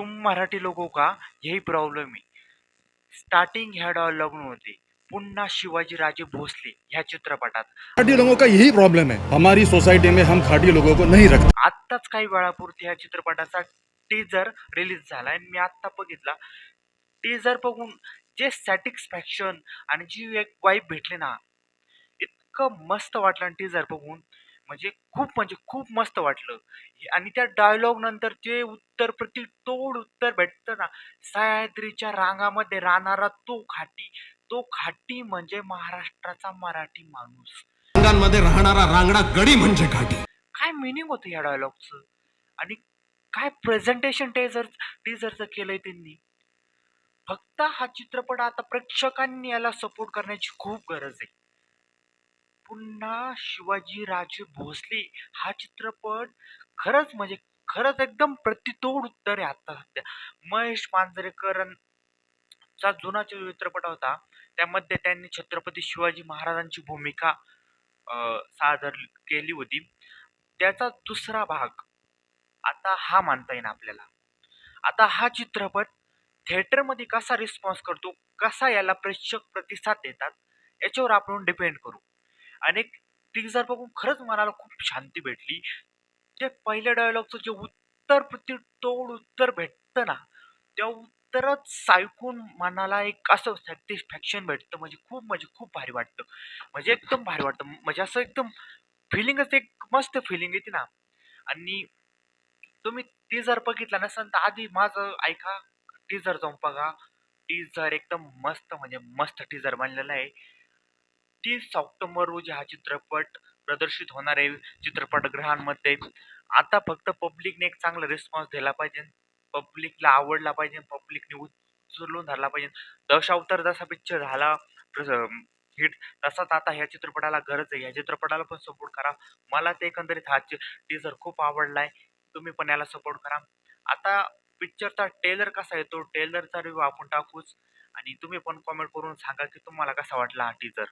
तुम मराठी लोगों का यही प्रॉब्लेम है। स्टार्टिंग ह्या डायलॉग होते. पुन्हा शिवाजी राजे भोसले ह्या चित्रपटात. खाटी लोगों का यही प्रॉब्लम है? हमारी सोसाइटी में हम खाटी लोगों को नहीं रखते। आत्ताच काही वेळापूर्वी ह्या चित्रपटाचा टीजर रिलीज झाला आणि मी आत्ता बघितला. टीजर बघून जे सॅटिस्फॅक्शन आणि जी एक वाईब भेटली ना इतकं मस्त वाटलं टीजर बघून. म्हणजे खूप म्हणजे खूप मस्त वाटलं. आणि त्या डायलॉग नंतर जे उत्तर प्रति तोड उत्तर भेटतं ना सह्याद्रीच्या रांगामध्ये राहणारा तो खाटी तो खाटी म्हणजे महाराष्ट्राचा मराठी माणूस. रंगांमध्ये राहणारा रांगडा गडी म्हणजे घाटी काय मिनिंग होतं या डायलॉगचं आणि काय प्रेझेंटेशन टेझर टीजरचं केलंय त्यांनी? फक्त हा चित्रपट आता प्रेक्षकांनी याला सपोर्ट करण्याची खूप गरज आहे. पुन्हा शिवाजी राजे भोसले हा चित्रपट खरंच म्हणजे खरंच एकदम प्रतितोड उत्तर आहे आता सध्या. महेश मांजरेकरांचा जुना जो चित्रपट होता त्यामध्ये त्यांनी छत्रपती शिवाजी महाराजांची भूमिका सादर केली होती. त्याचा दुसरा भाग आता हा मानता येईल आपल्याला. आता हा चित्रपट थिएटरमध्ये कसा रिस्पॉन्स करतो कसा याला प्रेक्षक प्रतिसाद देतात याच्यावर आपण डिपेंड करू. आणि टीजर बघून खरंच मनाला खूप शांती भेटली. ते पहिल्या डायलॉगचं जे उत्तर प्रति तोड उत्तर भेटतं ना त्या उत्तरच ऐकून मनाला एक असं सॅटिस्फॅक्शन भेटतं. म्हणजे खूप म्हणजे खूप भारी वाटतं. म्हणजे एकदम भारी वाटतं. म्हणजे असं एकदम फिलिंगच एक मस्त फिलिंग येते ना. आणि तुम्ही टीजर बघितला नसेल तर आधी माझं ऐका. टीजर जाऊन बघा. टीजर एकदम मस्त म्हणजे मस्त टीजर बनलेला आहे. तीस ऑक्टोबर रोजी हा चित्रपट प्रदर्शित होणार आहे चित्रपटगृहांमध्ये. आता फक्त पब्लिकने एक चांगला रिस्पॉन्स दिला पाहिजे. पब्लिकला आवडला पाहिजे. पब्लिकने उचलून धरला पाहिजे. दशावतार जसा पिक्चर झाला हिट तसाच आता ह्या चित्रपटाला गरज आहे. ह्या चित्रपटाला पण सपोर्ट करा. मला ते एकंदरीत हा टीजर खूप आवडला आहे तुम्ही पण याला सपोर्ट करा. आता पिक्चरचा टेलर कसा येतो टेलरचा रिव्ह्यू आपण टाकूच. आणि तुम्ही पण कॉमेंट करून सांगा की तुम्हाला कसा वाटला हा टीजर